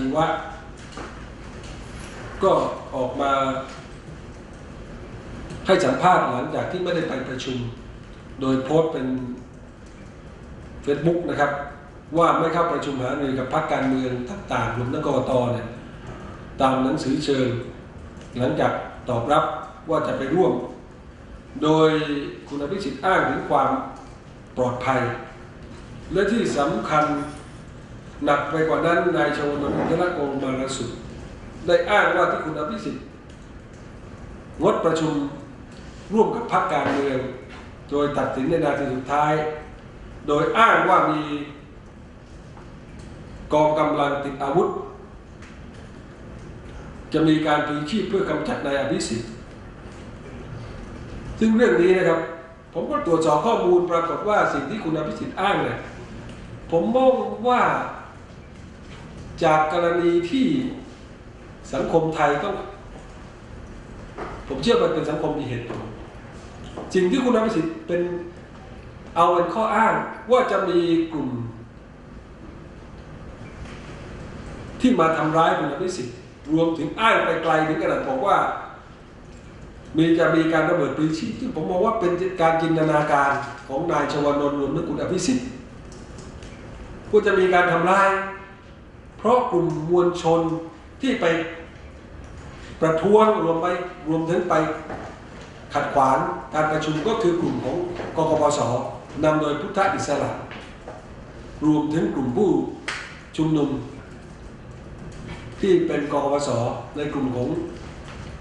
ชีวะ ก็ออกมาให้สัมภาษณ์หลังจากที่ไม่ได้ไปประชุม โดยโพสต์เป็น Facebook นะครับ ว่าไม่เข้าประชุมหารือกับพรรคการเมืองต่างๆรวมทั้งกรกตเนี่ยตามหนังสือเชิญ หลังจากตอบรับว่าจะไปร่วม โดยคุณอภิสิทธิ์อ้างถึงความปลอดภัย และที่สำคัญ หนักไปกว่านั้นนายชวนนท์ธนโกมารสุดได้อ้างว่าที่คุณอภิสิทธิ์งดประชุมร่วมกับพรรคการเมืองโดยตัดสินในนาทีสุดท้าย โดยอ้างว่ามีกองกำลังติดอาวุธ จะมีการพีชีพเพื่อกำจัดนายอภิสิทธิ์ซึ่งเรื่องนี้นะครับ ผมก็ตรวจสอบข้อมูลปรากฏว่าสิ่งที่คุณอภิสิทธิ์อ้างเนี่ยผมมองว่า จากกรณีที่สังคมไทยต้อง ผมเชื่อมันเป็นสังคมมีเหตุผลสิ่งที่คุณอภิสิทธิ์เป็นเอาเป็นข้ออ้างว่าจะมีกลุ่ม ที่มาทำร้ายคุณอภิสิทธิ์รวมถึงอ้างไปไกลถึงขนาดบอกว่า มีจะมีการระเบิดปืนชีพซึ่ผมมองว่าเป็นการจินตนาการของนายชวนนท์รวมถึงคุณอภิสิทธิ์ว่าจะมีการทำร้าย เพราะกลุ่มมวลชนที่ไปประท้วงรวมไปรวมถึงไปขัดขวางการประชุมก็คือกลุ่มของกกปสนำโดยพุทธอิสระรวมถึงกลุ่มผู้ชุมนุม ที่เป็นกกปสในกลุ่มของ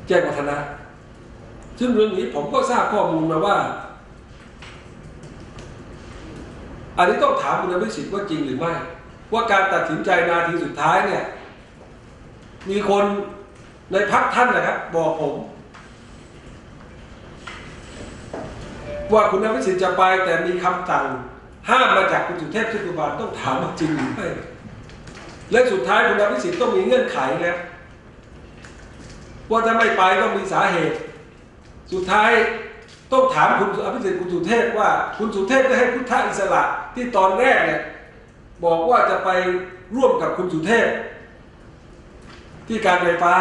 แจ้งวัฒนะ ซึ่งเรื่องนี้ผมก็ทราบข้อมูลมาว่า อันนี้ต้องถามคุณอภิสิทธิ์ว่าจริงหรือไม่ ว่าการตัดสินใจนาทีสุดท้ายเนี่ย มีคนในพักท่านนะครับ บอกผม ว่าคุณอภิสิทธิ์จะไปแต่มีคำสั่งห้ามมาจากคุณสุเทพเทือกสุบานต้องถามว่าจริงหรือไม่และสุดท้ายคุณอภิสิทธิ์ต้องมีเงื่อนไขนะว่าถ้าไม่ไปต้องมีสาเหตุ สุดท้ายต้องถามคุณอภิสิทธิ์คุณสุเทพว่า คุณสุเทพได้ให้พุทธอิสระที่ตอนแรกเนี่ย บอกว่าจะไปร่วมกับคุณสุเทพ ที่การไฟฟ้า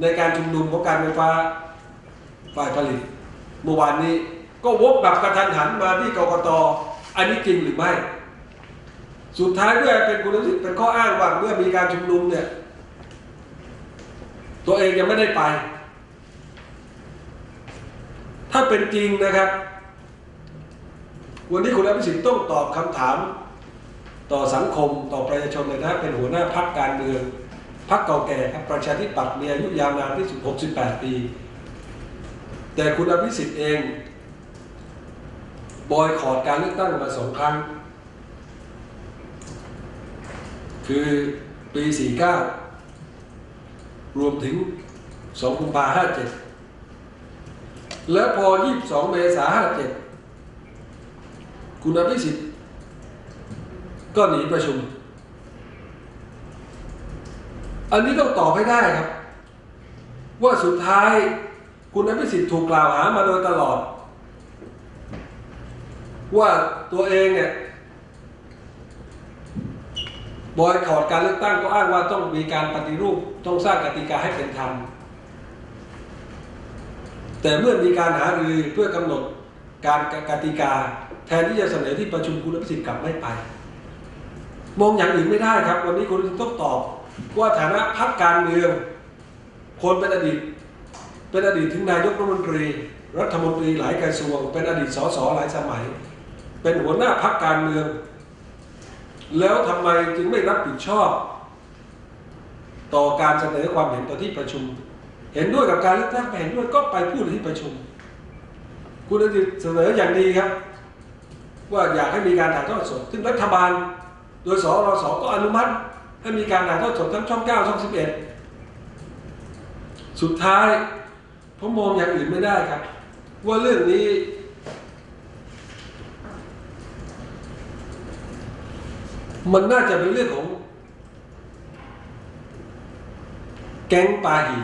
ในการชุมนุมของการไฟฟ้าฝ่ายผลิตเมื่อวานนี้ก็วกแบบกระทันหันมาที่กกตอันนี้จริงหรือไม่ สุดท้ายเมื่อเป็นคุณอภิสิทธิ์เป็นข้ออ้างว่าเมื่อมีการชุมนุมเนี่ย ตัวเองยังไม่ได้ไป ถ้าเป็นจริงนะครับ วันนี้คุณอภิสิทธิ์ต้องตอบคำถาม ต่อสังคมต่อประชาชนเลยนะเป็นหัวหน้าพักการเมืองพักเก่าแก่ครับประชาธิปัตย์มีอายุยาวนานที่สุด 68 ปี แต่คุณอภิสิทธิ์เองบอยคอรดการเลือกตั้งมาสองครั้ง คือปี 49 รวมถึง2กุมภาพันธ์57 แล้วพอ 22 เมษายน57 คุณอภิสิทธิ์ ก็หนีประชุม อันนี้ต้องตอบให้ได้ครับ ว่าสุดท้ายคุณอภิสิทธิ์ถูกกล่าวหามาโดยตลอด ว่าตัวเองเนี่ยบอยคอดการเลือกตั้งก็อ้างว่าต้องมีการปฏิรูปต้องสร้างกติกาให้เป็นธรรม แต่เมื่อมีการหารือเพื่อกำหนดการกติกา แทนที่จะเสนอที่ประชุมคุณอภิสิทธิ์กลับไม่ไป มองอย่างอื่นไม่ได้ครับ วันนี้คุณต้องตอบว่าฐานะพักการเมือง คนเป็นอดีต เป็นอดีตถึงนายกรัฐมนตรี รัฐมนตรีหลายกระทรวง เป็นอดีตสสหลายสมัย เป็นหัวหน้าพักการเมือง แล้วทำไมจึงไม่รับผิดชอบ ต่อการเสนอความเห็นต่อที่ประชุม เห็นด้วยกับการเลือกตั้งเห็นด้วยก็ไปพูดในที่ประชุม คุณอดีตเสนออย่างดีครับ ว่าอยากให้มีการถ่ายทอดสดซึ่งรัฐบาล โดยสรสก็อนุมัติให้มีการถ่ายทอดสดทั้งช่อง 9 ช่อง 11 สุดท้ายผมมองอย่างอื่นไม่ได้ครับ ว่าเรื่องนี้ มันน่าจะเป็นเรื่องของ แก๊งปาหี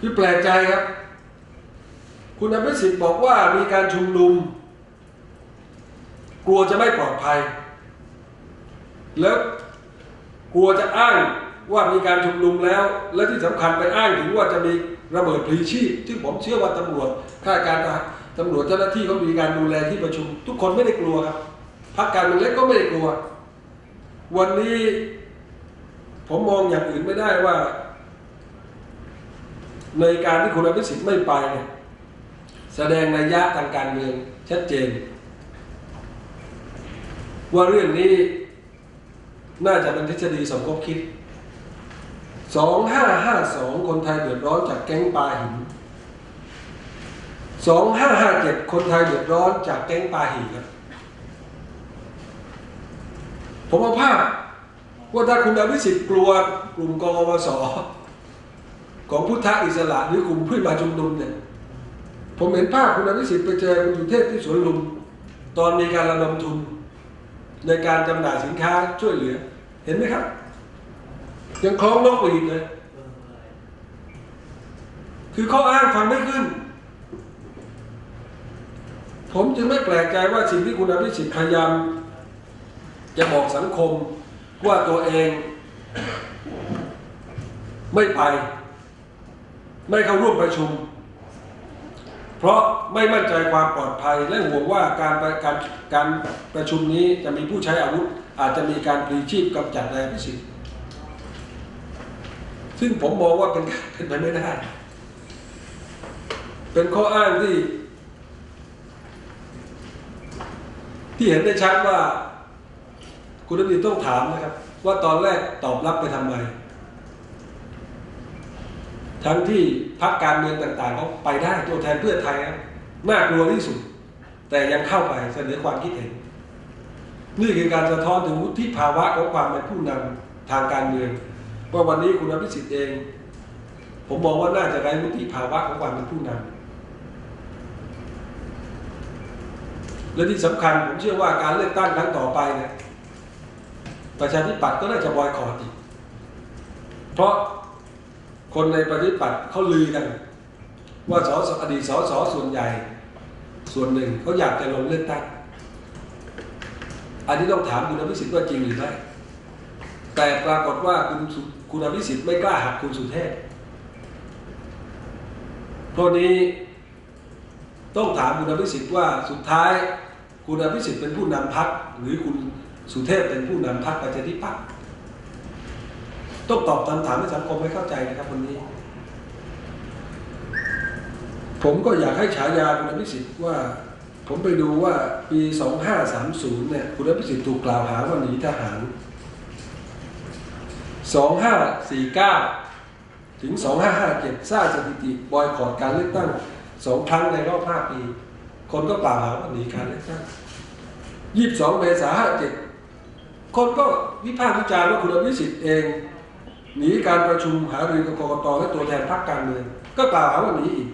คือแปลกใจครับ คุณอภิสิทธิ์บอกว่ามีการชุมนุม กลัวจะไม่ปลอดภัย แล้วกลัวจะอ้างว่ามีการชุมนุมแล้ว และที่สำคัญไปอ้างถึงว่าจะมีระเบิดพลีชีพซึ่งผมเชื่อว่าตำรวจข้าราชการทหารตำรวจเจ้าหน้าที่เขามีการดูแลที่ประชุม ทุกคนไม่ได้กลัวครับพรรคการเมืองเล็กก็ไม่ได้กลัว วันนี้ผมมองอย่างอื่นไม่ได้ว่า ในการที่คุณอภิสิทธิ์ไม่ไปเนี่ยแสดงนัยยะทางการเมืองชัดเจน ว่าเรื่องนี้ น่าจะเป็นทฤษฎีสมคบคิด 2552 คนไทยเดือดร้อนจากแก๊งปลาหิน 2557 คนไทยเดือดร้อนจากแก๊งปลาหินครับผมเอาภาพว่าถ้าคุณอภิสิทธิ์กลัวกลุ่มกองวสของพุทธอิสระหรือกลุ่มผู้มาชุมนุมเนี่ยผมเห็นภาพคุณอภิสิทธิ์ไปเจอคุณสุเทพที่สวนลุม ตอนมีการระดมทุน ในการจำหน่ายสินค้าช่วยเหลือ เห็นไหมครับ ยังคล้องนกหวีดเลย คือข้ออ้างฟังไม่ขึ้น ผมจึงไม่แปลกใจว่าสิ่งที่คุณอภิสิทธิ์พยายามจะบอกสังคมว่าตัวเอง ไม่ไป ไม่เข้าร่วมประชุม เพราะไม่มั่นใจความปลอดภัย และห่วงว่าการประการการประชุมนี้จะมีผู้ใช้อาวุธ อาจจะมีการปลีชีพกำจัดนายพิสิทธิ์ซึ่งผมมองว่าเป็นการเป็นไปไม่ได้ เป็นข้ออ้างที่ ที่เห็นได้ชัดว่า คุณอดีตต้องถามนะครับ ว่าตอนแรกตอบรับไปทำไม ทั้งที่พรรคการเมืองต่างๆเขาไปได้ตัวแทนเพื่อไทยนะน่ากลัวที่สุด แต่ยังเข้าไปเสนอความคิดเห็น นี่คือการสะท้อนถึงวุฒิภาวะของความเป็นผู้นำทางการเมืองว่าวันนี้คุณอภิสิทธิ์เอง ผมมองว่าน่าจะไร้วุฒิภาวะของความเป็นผู้นำและที่สำคัญผมเชื่อว่าการเลือกตั้งครั้งต่อไปเนี่ยประชาธิปัตย์ก็น่าจะบอยคอรดอีกเพราะ คนในประชาธิปัตย์เขาลือกัน ว่าสสอดีตสสส่วนใหญ่ ส่วนหนึ่งเขาอยากจะลงเลือกตั้งอันนี้ต้องถามคุณอภิสิทธิ์ว่าจริงหรือไม่แต่ปรากฏว่าคุณคุณอภิสิทธิ์ไม่กล้าหักคุณสุเทพเพราะนี้ต้องถามคุณอภิสิทธิ์ว่าสุดท้ายคุณอภิสิทธิ์เป็นผู้นำพรรคหรือคุณสุเทพเป็นผู้นำพรรคประชาธิปัตย์ ต้องตอบคำถามให้สังคมให้เข้าใจนะครับวันนี้ ผมก็อยากให้ฉายาคุณอภิสิทธิ์ว่า ผมไปดูว่าปี 2530 เนี่ยคุณอภิสิทธิ์ถูกกล่าวหาว่าหนีทหาร 2549 ถึง 2557 สร้างสถิติบอยคอรดการเลือกตั้งสองครั้งในรอบ 5 ปี คนก็กล่าวหาว่าหนีการเลือกตั้ง 22 เมษายน 57 คนก็วิพากษ์วิจารณ์ว่าคุณอภิสิทธิ์เอง หนีการประชุมหารือกับกกตและตัวแทนพรรคการเมืองก็กล่าวหาว่าหนีอีก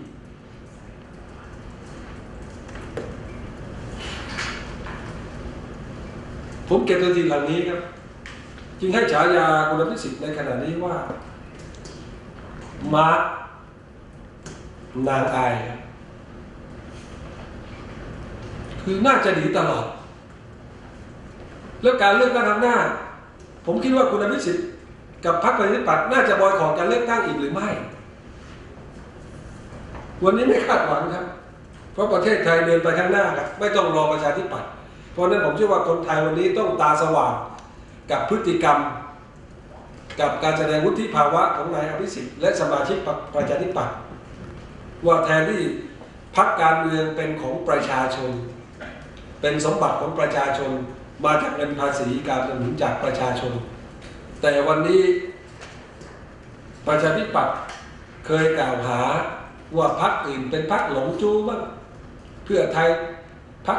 ผมเก็บสถิติเหล่านี้ครับ จึงให้ฉายาคุณอภิสิทธิ์ในขณะนี้ว่ามาร์นางอายคือน่าจะดีตลอด แล้วการเลือกตั้งครั้งหน้า ผมคิดว่าคุณอภิสิทธิ์ กับพรรคประชาธิปัตย์น่าจะบอยขอรการเลือกตั้งอีกหรือไม่ วันนี้ไม่คาดหวังครับ เพราะประเทศไทยเดินไปข้างหน้าครับไม่ต้องรอประชาธิปัตย์เพราะนั้นผมเชื่อว่าคนไทยวันนี้ต้องตาสว่างกับพฤติกรรม กับการแสดงวุฒิภาวะของนายอภิสิทธิ์และสมาชิกประชาธิปัตย์ว่าแทนที่พรรคการเมืองเป็นของประชาชน เป็นสมบัติของประชาชนมาจากเงินภาษีการสนับสนุนจากประชาชน แต่วันนี้ประชาธิปัตย์เคยกล่าวหาว่าพรรคอื่นเป็นพรรคหลงจู้บ้างเพื่อไทยพรรค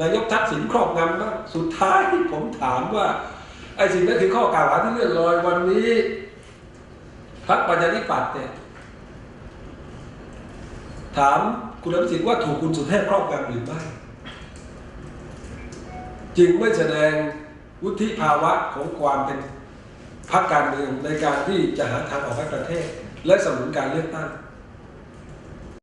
นายกทักษิณครอบงำบ้างสุดท้ายผมถามว่าไอ้สิ่งนั้นคือข้อกล่าวหาที่เลื่อนลอยวันนี้พรรคประชาธิปัตย์เนี่ยถามคุณอภิสิทธิ์ว่าถูกคุณสุเทพครอบงำหรือไม่จึงไม่แสดงวุฒิภาวะของความเป็น พรรคการเมืองในการที่จะหาทางออกให้ประเทศ และสนับสนุนการเลือกตั้ง